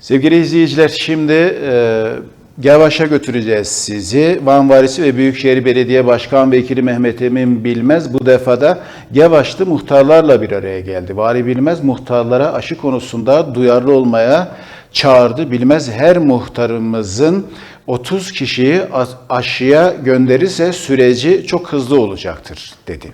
Sevgili izleyiciler şimdi e, Gavaş'a götüreceğiz sizi. Van Valisi ve Büyükşehir Belediye Başkan Vekili Mehmet Emin Bilmez bu defada Gavaş'ta muhtarlarla bir araya geldi. Vali Bilmez muhtarlara aşı konusunda duyarlı olmaya çağırdı. Bilmez her muhtarımızın 30 kişiyi aşıya gönderirse süreci çok hızlı olacaktır dedi.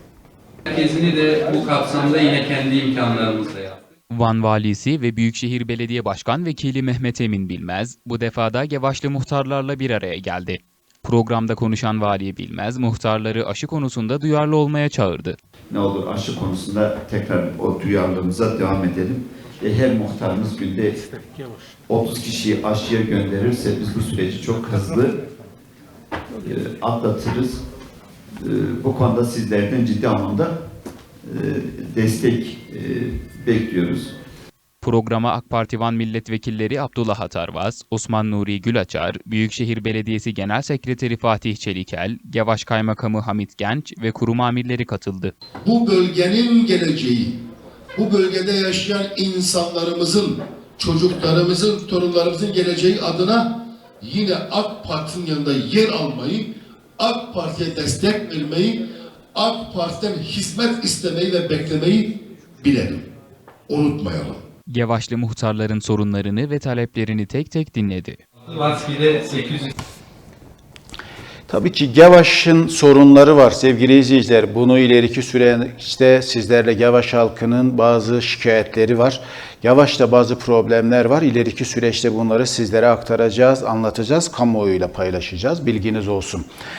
Merkezini de bu kapsamda yine kendi imkanlarımızla yaptık. Van Valisi ve Büyükşehir Belediye Başkan Vekili Mehmet Emin Bilmez, bu defada Gevaşlı muhtarlarla bir araya geldi. Programda konuşan Vali Bilmez, muhtarları aşı konusunda duyarlı olmaya çağırdı. ne olur aşı konusunda tekrar o duyarlılığımıza devam edelim. Ve her muhtarımız günde 30 kişiyi aşıya gönderirse biz bu süreci çok hızlı e, atlatırız. E, bu konuda sizlerden ciddi anlamda e, destek e, bekliyoruz. Programa AK Parti Van Milletvekilleri Abdullah Atarvaz, Osman Nuri Gülaçar, Büyükşehir Belediyesi Genel Sekreteri Fatih Çelikel, Gevaş Kaymakamı Hamit Genç ve kurum amirleri katıldı. bu bölgenin geleceği, bu bölgede yaşayan insanlarımızın, çocuklarımızın, torunlarımızın geleceği adına yine AK Parti'nin yanında yer almayı, AK Parti'ye destek vermeyi, AK Parti'den hizmet istemeyi ve beklemeyi bilelim. Unutmayalım. Gevaşlı muhtarların sorunlarını ve taleplerini tek tek dinledi. Vaski'de 800 Tabii ki Gavaş'ın sorunları var sevgili izleyiciler. Bunu ileriki süreçte sizlerle Gavaş halkının bazı şikayetleri var. Gavaş'ta bazı problemler var. İleriki süreçte bunları sizlere aktaracağız, anlatacağız, kamuoyuyla paylaşacağız. Bilginiz olsun.